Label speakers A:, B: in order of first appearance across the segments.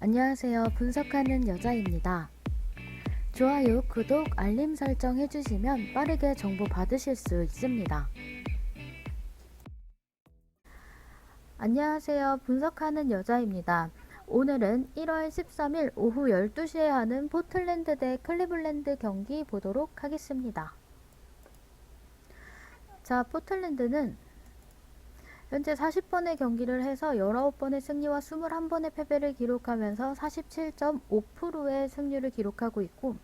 A: 안녕하세요. 분석하는 여자입니다. 좋아요, 구독, 알림 설정 해주시면 빠르게 정보 받으실 수 있습니다. 안녕하세요. 분석하는 여자입니다. 오늘은 1월 13일 오후 12시에 하는 포틀랜드 대 클리블랜드 경기 보도록 하겠습니다. 자, 포틀랜드는 현재 40번의 경기를 해서 19번의 승리와 21번의 패배를 기록하면서 47.5%의 승률을 기록하고 있고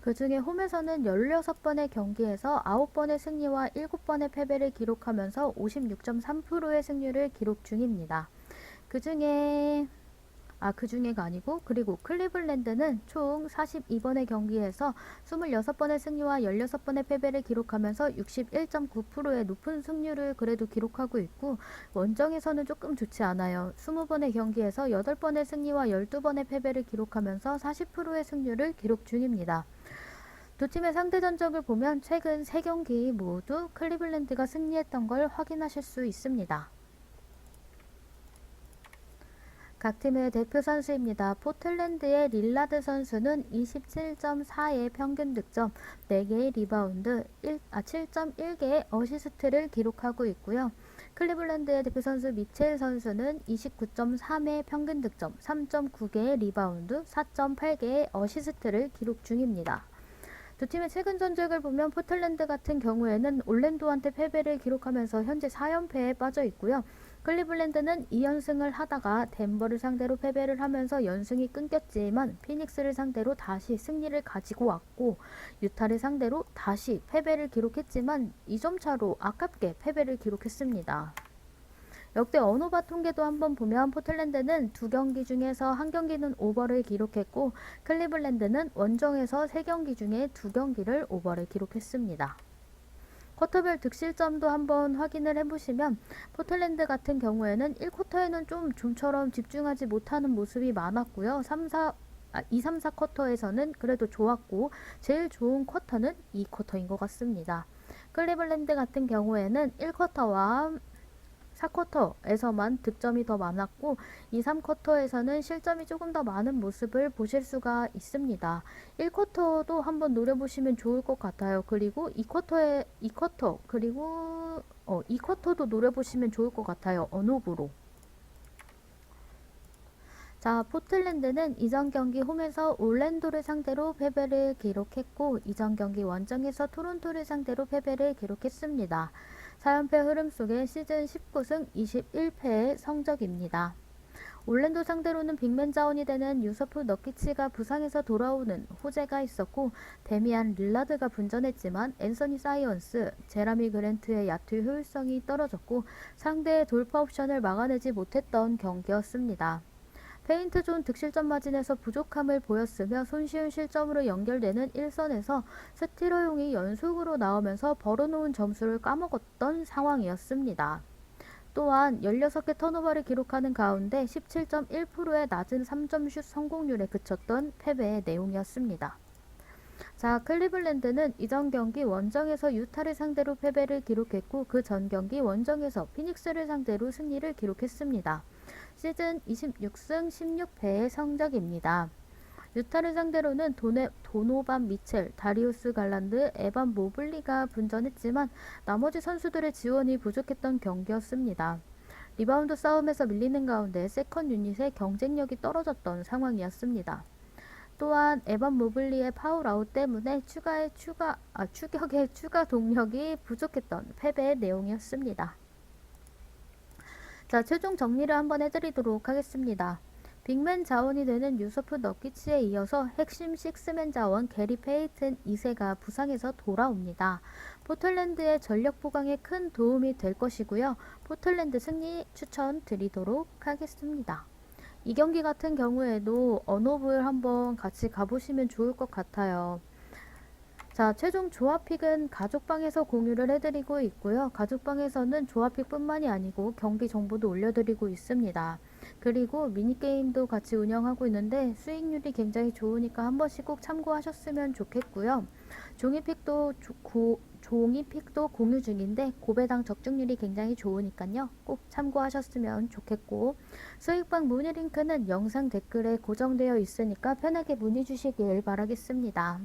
A: 그 중에 홈에서는 16번의 경기에서 9번의 승리와 7번의 패배를 기록하면서 56.3%의 승률을 기록 중입니다. 그 중에 아, 그 중에가 아니고, 그리고 클리블랜드는 총 42번의 경기에서 26번의 승리와 16번의 패배를 기록하면서 61.9%의 높은 승률을 그래도 기록하고 있고, 원정에서는 조금 좋지 않아요. 20번의 경기에서 8번의 승리와 12번의 패배를 기록하면서 40%의 승률을 기록 중입니다. 두 팀의 상대 전적을 보면 최근 3경기 모두 클리블랜드가 승리했던 걸 확인하실 수 있습니다. 각 팀의 대표 선수입니다. 포틀랜드의 릴라드 선수는 27.4의 평균 득점, 4개의 리바운드, 1, 아, 7.1개의 어시스트를 기록하고 있고요. 클리블랜드의 대표 선수 미첼 선수는 29.3의 평균 득점, 3.9개의 리바운드, 4.8개의 어시스트를 기록 중입니다. 두 팀의 최근 전적을 보면 포틀랜드 같은 경우에는 올랜도한테 패배를 기록하면서 현재 4연패에 빠져 있고요. 클리블랜드는 2연승을 하다가 덴버를 상대로 패배를 하면서 연승이 끊겼지만 피닉스를 상대로 다시 승리를 가지고 왔고 유타를 상대로 다시 패배를 기록했지만 2점 차로 아깝게 패배를 기록했습니다. 역대 언어바 통계도 한번 보면 포틀랜드는 두 경기 중에서 한 경기는 오버를 기록했고 클리블랜드는 원정에서 세 경기 중에 두 경기를 오버를 기록했습니다. 쿼터별 득실점도 한번 확인을 해보시면 포틀랜드 같은 경우에는 1쿼터에는 좀 좀처럼 집중하지 못하는 모습이 많았고요. 3, 4, 아, 2, 3, 4 쿼터에서는 그래도 좋았고 제일 좋은 쿼터는 2쿼터인 것 같습니다. 클리블랜드 같은 경우에는 1쿼터와 4쿼터에서만 득점이 더 많았고 2, 3쿼터에서는 실점이 조금 더 많은 모습을 보실 수가 있습니다. 1쿼터도 한번 노려보시면 좋을 것 같아요. 그리고 2쿼터에 2쿼터 그리고 어, 2쿼터도 노려보시면 좋을 것 같아요. 언호부로. 자, 포틀랜드는 이전 경기 홈에서 올랜도를 상대로 패배를 기록했고 이전 경기 원정에서 토론토를 상대로 패배를 기록했습니다. 4연패 흐름 속에 시즌 19승 21패의 성적입니다. 올랜도 상대로는 빅맨 자원이 되는 유서프 너키치가 부상에서 돌아오는 호재가 있었고 데미안 릴라드가 분전했지만 앤서니 사이언스, 제라미 그랜트의 야투 효율성이 떨어졌고 상대의 돌파 옵션을 막아내지 못했던 경기였습니다. 페인트 존 득실점 마진에서 부족함을 보였으며 손쉬운 실점으로 연결되는 1선에서 스티러용이 연속으로 나오면서 벌어놓은 점수를 까먹었던 상황이었습니다. 또한 16개 턴오버를 기록하는 가운데 17.1%의 낮은 3점 슛 성공률에 그쳤던 패배의 내용이었습니다. 자, 클리블랜드는 이전 경기 원정에서 유타를 상대로 패배를 기록했고 그 전 경기 원정에서 피닉스를 상대로 승리를 기록했습니다. 시즌 26승 16패의 성적입니다. 유타를 상대로는 도네, 도노반 미첼, 다리우스 갈란드, 에반 모블리가 분전했지만 나머지 선수들의 지원이 부족했던 경기였습니다. 리바운드 싸움에서 밀리는 가운데 세컨 유닛의 경쟁력이 떨어졌던 상황이었습니다. 또한 에반 모블리의 파울 아웃 때문에 추가의 추가 아, 추격의 추가 동력이 부족했던 패배의 내용이었습니다. 자, 최종 정리를 한번 해드리도록 하겠습니다. 빅맨 자원이 되는 유서프 너키치에 이어서 핵심 식스맨 자원 게리 페이튼 2세가 부상에서 돌아옵니다. 포틀랜드의 전력 보강에 큰 도움이 될 것이고요. 포틀랜드 승리 추천드리도록 하겠습니다. 이 경기 같은 경우에도 언어부를 한번 같이 가보시면 좋을 것 같아요. 자, 최종 조합픽은 가족방에서 공유를 해드리고 있고요. 가족방에서는 조합픽뿐만이 아니고 경기 정보도 올려드리고 있습니다. 그리고 미니게임도 같이 운영하고 있는데 수익률이 굉장히 좋으니까 한 번씩 꼭 참고하셨으면 좋겠고요. 종이픽도 조- 고- 종이픽도 공유 중인데 고배당 적중률이 굉장히 좋으니까요. 꼭 참고하셨으면 좋겠고 수익방 문의 링크는 영상 댓글에 고정되어 있으니까 편하게 문의 주시길 바라겠습니다.